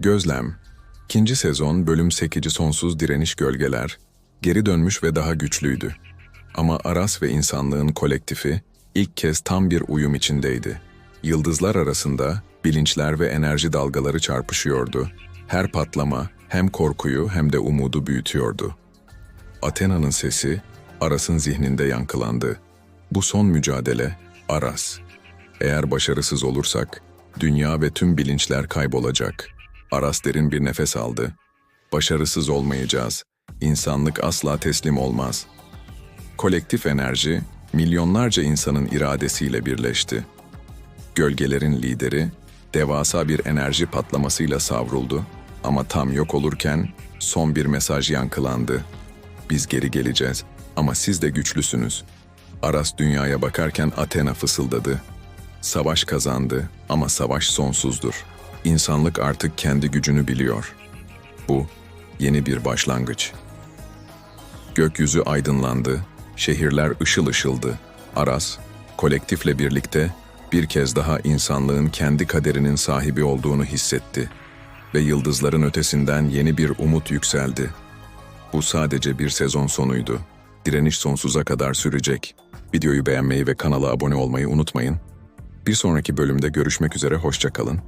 Gözlem İkinci sezon bölüm 8 Sonsuz Direniş Gölgeler geri dönmüş ve daha güçlüydü. Ama Aras ve insanlığın kolektifi ilk kez tam bir uyum içindeydi. Yıldızlar arasında bilinçler ve enerji dalgaları çarpışıyordu. Her patlama hem korkuyu hem de umudu büyütüyordu. Athena'nın sesi Aras'ın zihninde yankılandı. Bu son mücadele Aras. Eğer başarısız olursak dünya ve tüm bilinçler kaybolacak. Aras derin bir nefes aldı. Başarısız olmayacağız. İnsanlık asla teslim olmaz. Kolektif enerji milyonlarca insanın iradesiyle birleşti. Gölgelerin lideri devasa bir enerji patlamasıyla savruldu ama tam yok olurken son bir mesaj yankılandı. Biz geri geleceğiz ama siz de güçlüsünüz. Aras dünyaya bakarken Athena fısıldadı. Savaş kazandı ama savaş sonsuzdur. İnsanlık artık kendi gücünü biliyor. Bu yeni bir başlangıç. Gökyüzü aydınlandı, şehirler ışıl ışıldı. Aras, kolektifle birlikte bir kez daha insanlığın kendi kaderinin sahibi olduğunu hissetti ve yıldızların ötesinden yeni bir umut yükseldi. Bu sadece bir sezon sonuydu. Direniş sonsuza kadar sürecek. Videoyu beğenmeyi ve kanala abone olmayı unutmayın. Bir sonraki bölümde görüşmek üzere, hoşça kalın.